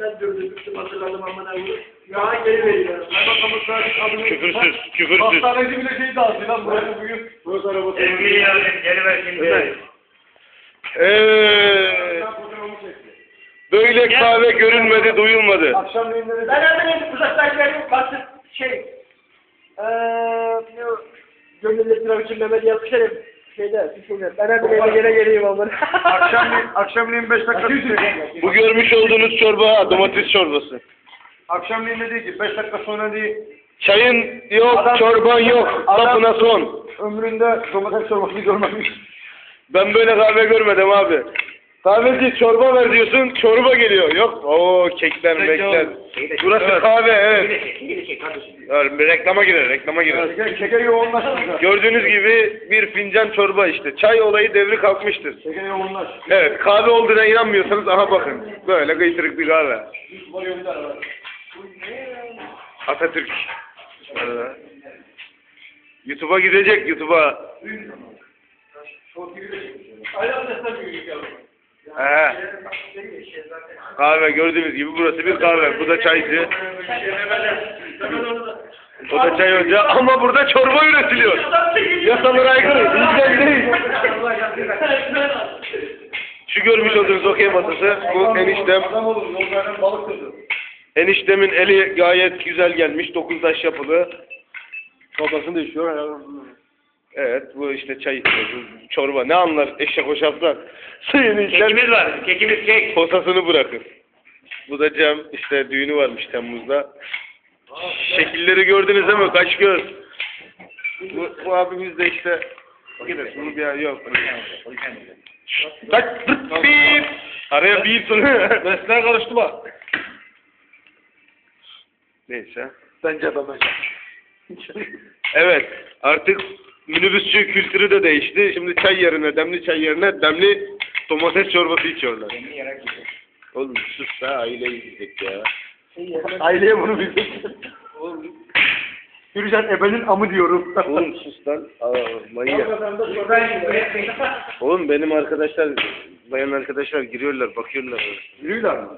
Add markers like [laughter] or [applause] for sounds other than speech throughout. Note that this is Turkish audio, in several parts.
ben dövdüm, tuttum, hatırladım amına koyayım. Ya geri veriyorum. Bakalım sadece adını... Küfürsüz, küfürsüz. Hastaneci bile şey dağıtıyor lan burası bugün. Burası arabası. Sevgili yardım geri ver şimdi. Evet. Böyle kahve görünmedi, duyulmadı. Akşamleyin de Ben hemen uzaktakilerin baktım şey. Eee ne? Gönüllü sınav için Mehmet herif. Şeyde, bir şeyde. Ben hemen eve gene geleyim amına. Akşamleyin, akşamleyin 5 dakika Bu görmüş olduğunuz çorba domates çorbası. Akşamleyin ne değil ki 5 dakika sonra değil. Çayın yok, çorban yok. Sapına son. Ömründe domates çorbası görmemiş. Ben böyle kahve görmedim abi. Kahveci çorba ver diyorsun, çorba geliyor. Yok, o kekler, mekler. Burası kahve, evet. Yani bir reklama girer, reklama girer. Şeker, yoğunlaştı. Gördüğünüz gibi bir fincan çorba işte. Çay olayı devri kalkmıştır. Şeker yoğunlaş. Evet, kahve olduğuna inanmıyorsanız aha bakın. Böyle gıytırık bir kahve. Atatürk. YouTube'a gidecek, YouTube'a. He. Kahve gördüğünüz gibi burası bir kahve. Bu da çaycı. O da çay ocağı ama burada çorba üretiliyor. Yasalara aykırı. İlkel değil. Şu görmüş olduğunuz okey masası bu eniştem. Eniştemin eli gayet güzel gelmiş. Dokuz taş yapılı. Kafasını da işiyor. Evet bu işte çay bu çorba. Ne anlar eşek o şaftan. Suyunu içer. Kekimiz var. Kekimiz kek. Posasını bırakır. Bu da Cem işte düğünü varmış Temmuz'da. Şekilleri gördünüz değil mi? Kaç göz. Bu, bu abimiz de işte bunu bir yok. Kaç bir. Araya bir sonu. Mesleğe karıştı bak. Neyse. Bence ben bence. Evet. Artık minibüsçü kültürü de değişti. Şimdi çay yerine, demli çay yerine demli domates çorbası içiyorlar. Oğlum sus da aileyi izledik ya. Aileye bunu bildik. Yürüyeceksin ebenin amı diyorum. Oğlum sus lan. Aa, manyak. Oğlum benim arkadaşlar, bayan arkadaşlar giriyorlar, bakıyorlar. Yürüyorlar mı?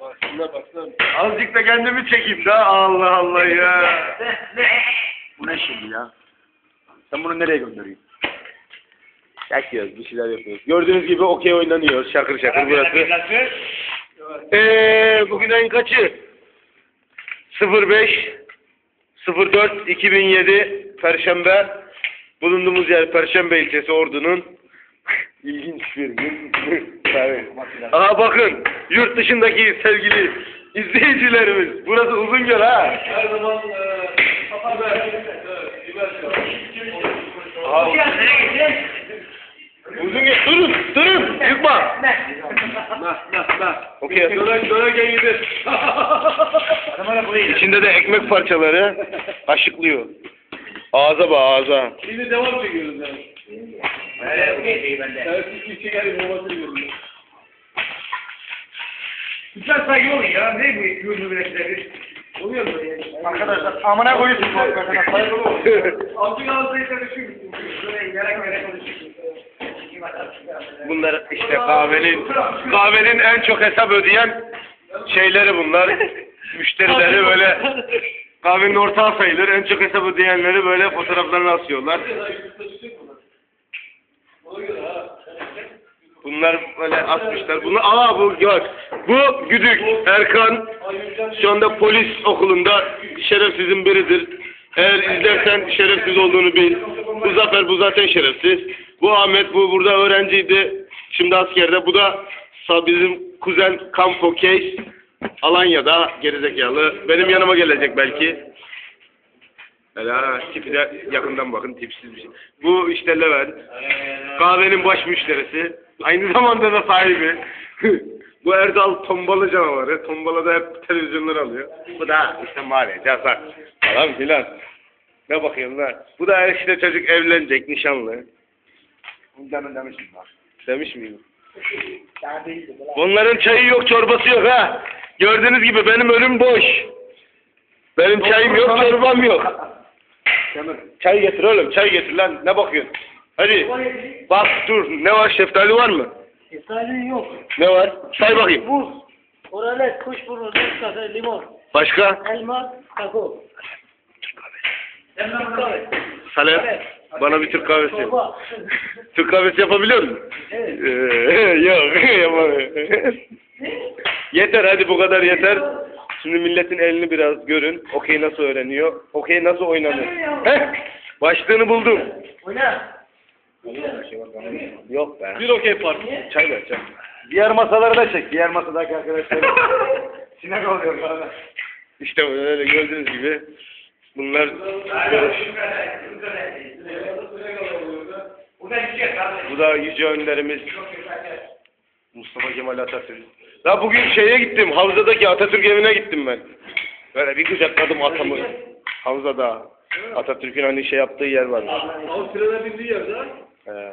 Azıcık da kendimi çekeyim da Allah Allah ya. Bu ne şimdi ya? Sen bunu nereye gönderiyorsun? Çekiyoruz, bir şeyler yapıyoruz. Gördüğünüz gibi okey oynanıyor, şakır şakır burası. Eee bugün ayın kaçı? 05 04 2007 Perşembe. Bulunduğumuz yer Perşembe ilçesi Ordu'nun. [laughs] İlginç bir gün. [laughs] Aha bakın yurt dışındaki sevgili izleyicilerimiz. Burası Uzungöl ha. Her zaman Aha, Uzungöl durun durun yıkma. Okey. Dönen dönen gibidir. İçinde de ekmek parçaları kaşıklıyor. Ağza bak ağza. Şimdi devam çekiyoruz yani. Evet, iki şeker babası diyorum. Lütfen saygı olun ya. Ne bu yurdu üretleri? Oluyor mu yani? Arkadaşlar amına koyuyorsun bu arkadaşlar. Saygılı ol. Amcık ağzıyla konuşuyorsun. Böyle yarak yarak konuşuyorsun. Bunlar işte kahvenin kahvenin en çok hesap ödeyen şeyleri bunlar. Müşterileri böyle kahvenin ortağı sayılır. En çok hesap ödeyenleri böyle fotoğraflarını asıyorlar. Bunlar böyle asmışlar. Bunu aa bu gör. Bu güdük Erkan şu anda polis okulunda şerefsizin biridir. Eğer izlersen şerefsiz olduğunu bil. Bu Zafer bu zaten şerefsiz. Bu Ahmet bu burada öğrenciydi. Şimdi askerde. Bu da bizim kuzen Campo Case. Alanya'da gerizekalı. Benim yanıma gelecek belki. Hele tipi de yakından bakın tipsiz bir şey. Bu işte Levent. Kahvenin baş müşterisi. Aynı zamanda da sahibi. [laughs] Bu Erdal tombalı canavarı. Tombalada hep televizyonlar alıyor. Bu da işte mahalle, casak falan filan. Ne bakıyorsun lan? Bu da işte çocuk evlenecek, nişanlı. Demin demişim bak. Demiş miyim? Bunların çayı yok, çorbası yok ha. Gördüğünüz gibi benim önüm boş. Benim çayım yok, çorbam yok. [laughs] Demir. Çay getir oğlum, çay getir lan. Ne bakıyorsun? Hadi. Bak dur, ne var? Şeftali var mı? Efsane yok. Ne var? Say bakayım. Buz. Oralet, kuşburnu, kafe, limon, Başka? elma, kakao. Türk kahvesi. Salep. Bana bir Türk kahvesi. yap. Çorba. [laughs] Türk kahvesi yapabiliyor musun? Evet. Ee, [laughs] yok yapamıyorum. yeter hadi bu kadar yeter. Şimdi milletin elini biraz görün. Okey nasıl öğreniyor? Okey nasıl oynanır? Heh, başlığını buldum. Oyna. Yok be. Bir okey parti. Çay ver çay. Diğer masaları da çek. Diğer masadaki arkadaşlar. [laughs] Sinek oluyor bana. İşte öyle gördüğünüz gibi bunlar. Bu da yüce önderimiz Mustafa Kemal Atatürk. Ya bugün şeye gittim, Havza'daki Atatürk evine gittim ben. Böyle bir kucakladım atamı. Havza'da. Atatürk'ün hani şey yaptığı yer var. Avusturya'da bindiği yerde. Ee,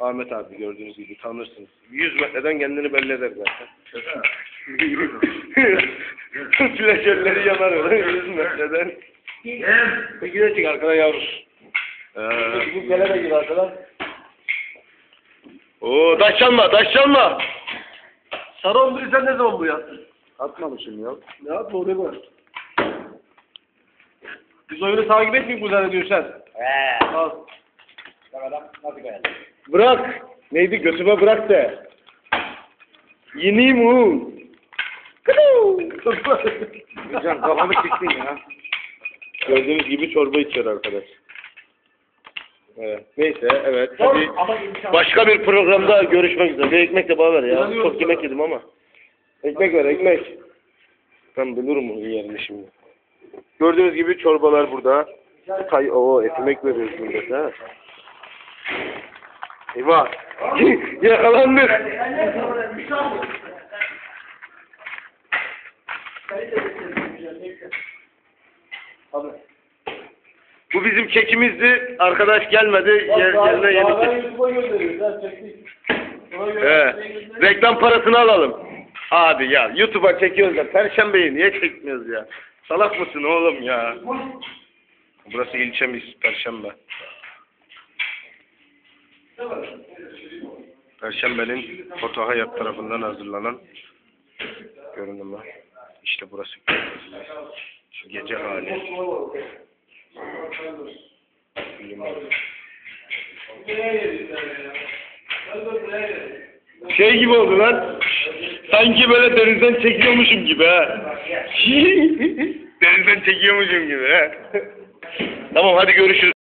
Ahmet abi gördüğünüz gibi tanırsınız. 100 metreden kendini belli eder zaten. [laughs] Flaşörleri yanar öyle 100 metreden. Peki de çık arkadan yavrusu. Ee, Bizim kelebek gibi arkadan. Oo taş çalma, taş çalma. Sarı onduru sen ne zaman bu yaptın? Atmamışım ya. Ne yapma o ne var? Biz oyunu takip etmiyoruz bu zannediyorsun sen. Al. Bırak. Neydi götüme bırak de. Yeniyim hu. Hocam kafamı çektin ya. Gördüğünüz gibi çorba içiyor arkadaş. Evet. Neyse evet. Hadi başka bir programda görüşmek üzere. Bir ekmek de bana ver ya. Çok yemek yedim ama. Ekmek ver ekmek. Ben bulurum onun yerini şimdi. Gördüğünüz gibi çorbalar burada. Tay o ekmek veriyoruz millete ha. Eyvah. [laughs] Yakalandık. Bu bizim kekimizdi. Arkadaş gelmedi. Yer, yerine yeni kek. Evet. Reklam parasını alalım. Abi ya YouTube'a çekiyoruz da Perşembeyi niye çekmiyoruz ya? Salak mısın oğlum ya? Burası ilçemiz Perşembe. Perşembenin Foto Hayat tarafından hazırlanan görünümü. İşte burası. Şu gece hali. Şey gibi oldu lan. Sanki böyle denizden çekiyormuşum gibi ha. [laughs] denizden çekiyormuşum gibi ha. tamam hadi görüşürüz.